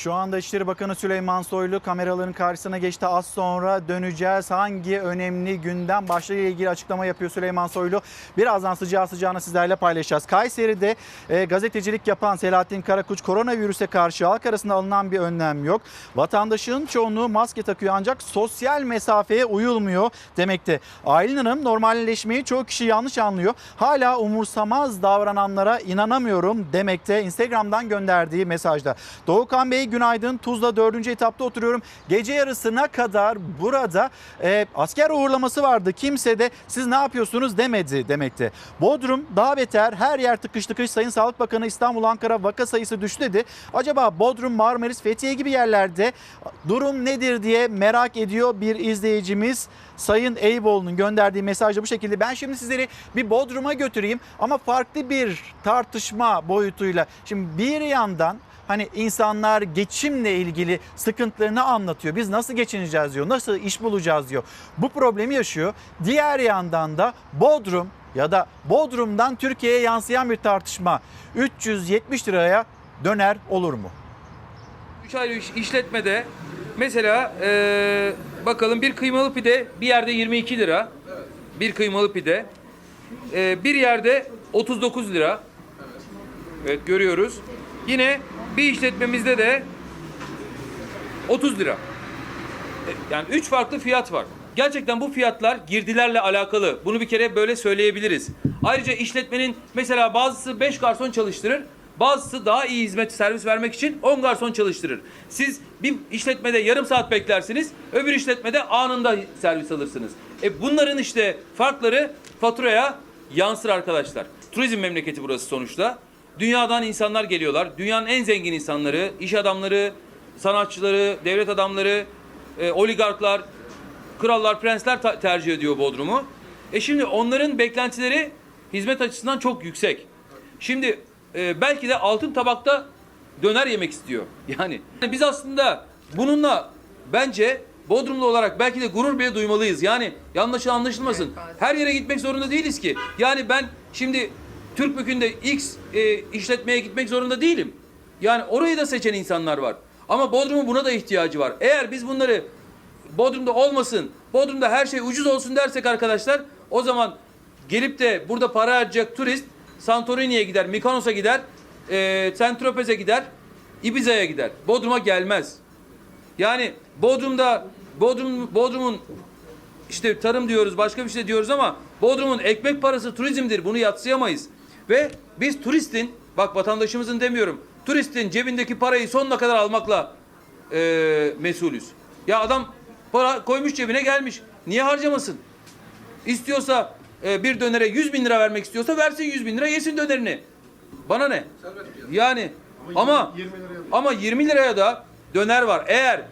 Şu anda İçişleri Bakanı Süleyman Soylu kameraların karşısına geçti. Az sonra döneceğiz. Hangi önemli gündem başlığıyla ilgili açıklama yapıyor Süleyman Soylu. Birazdan sıcağı sıcağına sizlerle paylaşacağız. Kayseri'de e, gazetecilik yapan Selahattin Karakuç koronavirüse karşı halk arasında alınan bir önlem yok. Vatandaşın çoğunluğu maske takıyor ancak sosyal mesafeye uyulmuyor demekte. Aylin Hanım normalleşmeyi çoğu kişi yanlış anlıyor. Hala umursamaz davrananlara inanamıyorum demekte Instagram'dan gönderdiği mesajda. Doğukan Bey günaydın. Tuzla 4. etapta oturuyorum. Gece yarısına kadar burada e, asker uğurlaması vardı. Kimse de siz ne yapıyorsunuz demedi demekte. Bodrum daha beter. Her yer tıkış tıkış. Sayın Sağlık Bakanı İstanbul Ankara vaka sayısı düştü dedi. Acaba Bodrum, Marmaris, Fethiye gibi yerlerde durum nedir diye merak ediyor bir izleyicimiz. Sayın Eyüboğlu'nun gönderdiği mesajda bu şekilde. Ben şimdi sizleri bir Bodrum'a götüreyim ama farklı bir tartışma boyutuyla. Şimdi bir yandan hani insanlar geçimle ilgili sıkıntılarını anlatıyor. Biz nasıl geçineceğiz diyor, nasıl iş bulacağız diyor. Bu problemi yaşıyor. Diğer yandan da Bodrum ya da Bodrum'dan Türkiye'ye yansıyan bir tartışma 370 liraya döner olur mu? 3 ayrı iş- işletmede mesela eee, bakalım bir kıymalı pide bir yerde 22 lira. Bir kıymalı pide. Eee, bir yerde 39 lira. Evet görüyoruz. Yine bir işletmemizde de 30 lira. E, Yani 3 farklı fiyat var. Gerçekten bu fiyatlar girdilerle alakalı. Bunu bir kere böyle söyleyebiliriz. Ayrıca işletmenin mesela bazısı 5 garson çalıştırır. Bazısı daha iyi hizmet servis vermek için 10 garson çalıştırır. Siz bir işletmede yarım saat beklersiniz, öbür işletmede anında servis alırsınız. E bunların işte farkları faturaya yansır arkadaşlar. Turizm memleketi burası sonuçta. Dünyadan insanlar geliyorlar. Dünyanın en zengin insanları, iş adamları, sanatçıları, devlet adamları, e, oligarklar, krallar, prensler tercih ediyor Bodrum'u. E şimdi onların beklentileri hizmet açısından çok yüksek. Şimdi e, belki de altın tabakta döner yemek istiyor. Yani biz aslında bununla bence Bodrumlu olarak belki de gurur bile duymalıyız. Yani yanlış anlaşılmasın. Her yere gitmek zorunda değiliz ki. Yani ben şimdi Türkbükü'nde X e, işletmeye gitmek zorunda değilim. Yani orayı da seçen insanlar var. Ama Bodrum'un buna da ihtiyacı var. Eğer biz bunları Bodrum'da olmasın, Bodrum'da her şey ucuz olsun dersek arkadaşlar o zaman gelip de burada para harcayacak turist Santorini'ye gider, Mikonos'a gider, e, Saint-Tropez'e gider, Ibiza'ya gider. Bodrum'a gelmez. Yani Bodrum'da Bodrum Bodrum'un işte tarım diyoruz, başka bir şey diyoruz ama Bodrum'un ekmek parası turizmdir. Bunu yatsıyamayız. Ve biz turistin, bak vatandaşımızın demiyorum, turistin cebindeki parayı sonuna kadar almakla e, mesulüz. Ya adam para koymuş cebine gelmiş. Niye harcamasın? İstiyorsa e, bir dönere 100 bin lira vermek istiyorsa versin 100 bin lira yesin dönerini. Bana ne? Yani ama ama 20 liraya da döner var. Eğer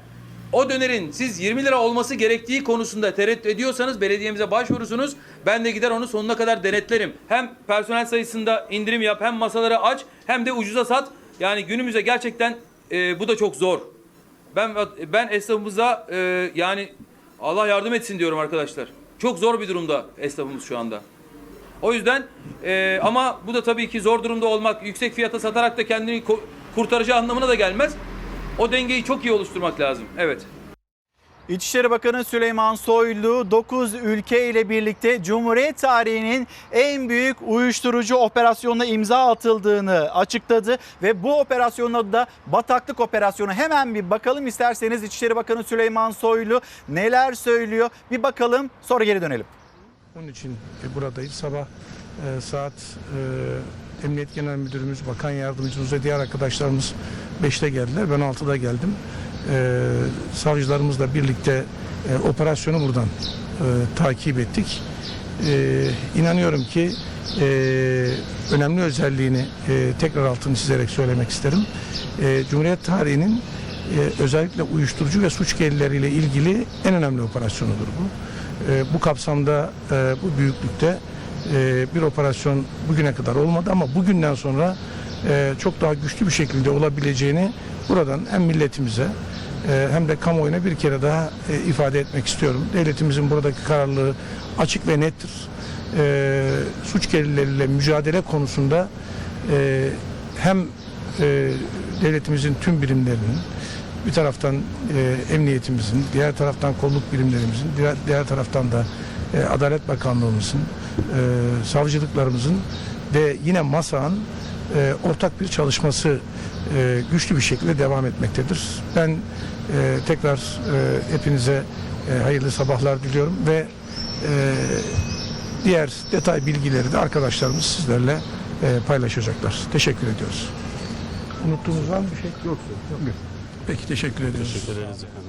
o dönerin siz 20 lira olması gerektiği konusunda tereddüt ediyorsanız belediyemize başvurursunuz. Ben de gider onu sonuna kadar denetlerim. Hem personel sayısında indirim yap, hem masaları aç, hem de ucuza sat. Yani günümüzde gerçekten e, bu da çok zor. Ben ben esnafımıza e, yani Allah yardım etsin diyorum arkadaşlar. Çok zor bir durumda esnafımız şu anda. O yüzden e, ama bu da tabii ki zor durumda olmak, yüksek fiyata satarak da kendini kurtaracağı anlamına da gelmez. O dengeyi çok iyi oluşturmak lazım. Evet. İçişleri Bakanı Süleyman Soylu 9 ülke ile birlikte Cumhuriyet tarihinin en büyük uyuşturucu operasyonuna imza atıldığını açıkladı ve bu operasyonun adı da Bataklık Operasyonu. Hemen bir bakalım isterseniz İçişleri Bakanı Süleyman Soylu neler söylüyor bir bakalım sonra geri dönelim. Onun için buradayız. Sabah e, saat e, Emniyet Genel Müdürümüz, Bakan Yardımcımız ve diğer arkadaşlarımız 5'te geldiler. Ben 6'da geldim. E, savcılarımızla birlikte e, operasyonu buradan e, takip ettik. E, inanıyorum ki e, önemli özelliğini e, tekrar altını çizerek söylemek isterim. E, Cumhuriyet tarihinin e, özellikle uyuşturucu ve suç gelirleriyle ilgili en önemli operasyonudur bu. E, bu kapsamda, e, bu büyüklükte e, bir operasyon bugüne kadar olmadı ama bugünden sonra e, çok daha güçlü bir şekilde olabileceğini buradan hem milletimize e, hem de kamuoyuna bir kere daha e, ifade etmek istiyorum. Devletimizin buradaki kararlılığı açık ve nettir. Suç gelirleriyle mücadele konusunda hem devletimizin tüm birimlerinin bir taraftan e, emniyetimizin, diğer taraftan kolluk birimlerimizin, diğer, diğer taraftan da e, Adalet Bakanlığımızın, e, savcılıklarımızın ve yine MASA'nın e, ortak bir çalışması e, güçlü bir şekilde devam etmektedir. Ben e, tekrar e, hepinize e, hayırlı sabahlar diliyorum ve e, diğer detay bilgileri de arkadaşlarımız sizlerle e, paylaşacaklar. Teşekkür ediyoruz. Unuttuğunuz var mı bir şey? Yok. Yok. Peki teşekkür ediyoruz. Teşekkür ederiz efendim.